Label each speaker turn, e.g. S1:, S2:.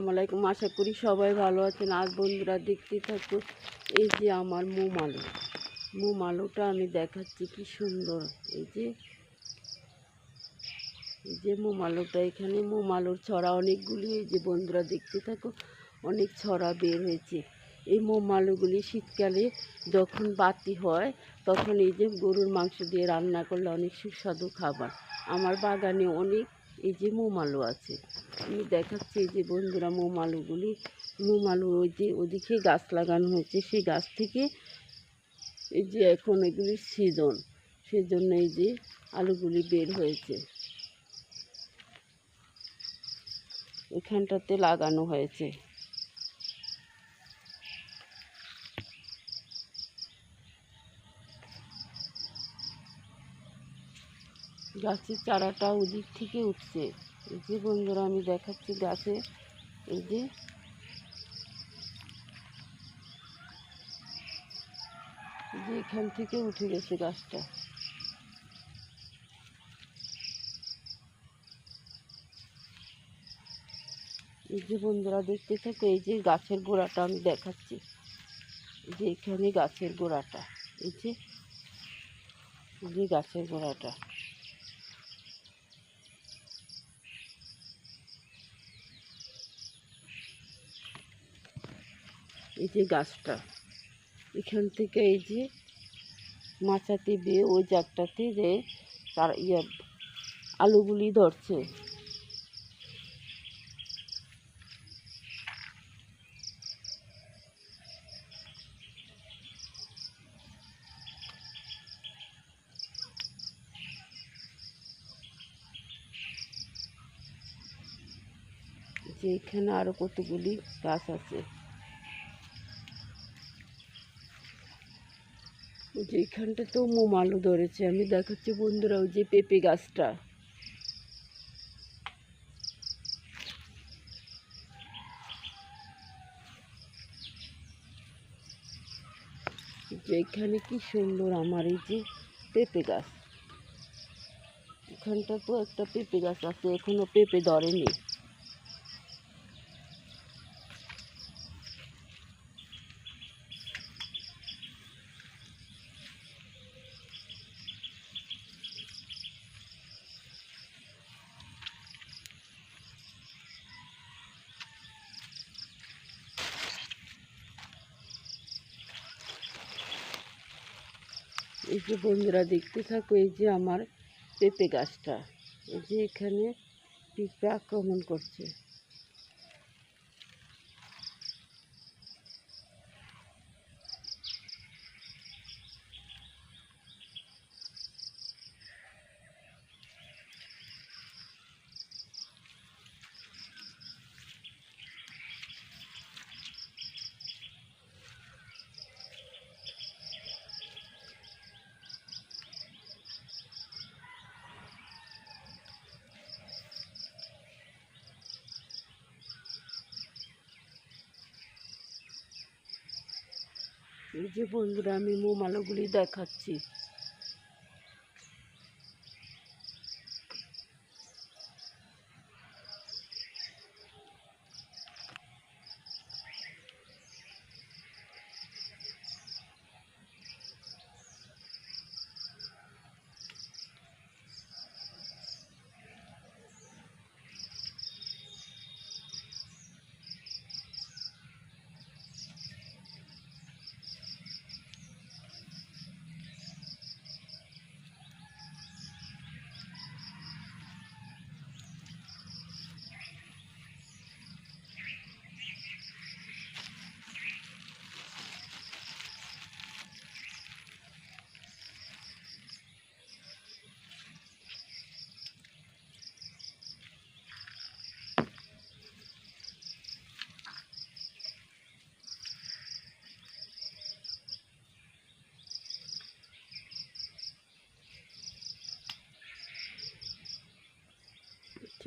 S1: আসসালামু আলাইকুম। আশা করি সবাই ভালো আছেন। আজ বন্ধুরা, দেখতে থাকো এই যে আমার মোম আলু। মোম আলুটা আমি দেখাচ্ছি কি সুন্দর। এই যে এই যে মোম আলুটা এখানে। মোম আলুর ছড়া অনেকগুলি, এই যে বন্ধুরা, দেখতে থাকো অনেক ছড়া বের হয়েছে। এই মোম আলুগুলি শীতকালে যখন বাতি হয়, তখন এই যে গরুর মাংস দিয়ে রান্না করলে অনেক সুস্বাদু খাবার। আমার বাগানে অনেক এই যে মোম আলু আছে, আমি দেখাচ্ছি এই যে বন্ধুরা মোম আলুগুলি মোম আলু ওই যে ওদিকে গাছ লাগানো হয়েছে, সেই গাছ থেকে এই যে এখন এগুলি সিজন সেই জন্য এই যে আলুগুলি বের হয়েছে। এখানটাতে লাগানো হয়েছে। গাছের চারাটা ওদিক থেকে উঠছে। এই যে বন্ধুরা, আমি দেখাচ্ছি গাছে। এই যে যে এখান থেকে উঠে গেছে গাছটা। এই যে বন্ধুরা, দেখতে থাকো, এই যে গাছের গোড়াটা আমি দেখাচ্ছি। যে এখানে গাছের গোড়াটা। এই যে এই যে গাছের গোড়াটা। এই যে গাছটা। এখান থেকে এই যে মাচাতে বেয়ে ওই জাগটাতে যে তার ইয়ে আলুগুলি ধরছে। যে এখানে আরও কতগুলি গাছ আছে। যে তো মোম আলু ধরেছে, আমি দেখাচ্ছি বন্ধুরা ওই যে পেঁপে গাছটা। এখানে কি সুন্দর আমার এই যে পেঁপে গাছ। এখানটা তো একটা পেঁপে গাছ আছে, এখনও পেঁপে ধরেনি। এই যে বন্ধুরা দেখতে থাকো, এই যে আমার পেঁপে গাছটা। এই যে এখানে পিঁপড়া আক্রমণ করছে। এই যে বন্ধুরা আমি মোম আলুগুলি দেখাচ্ছি।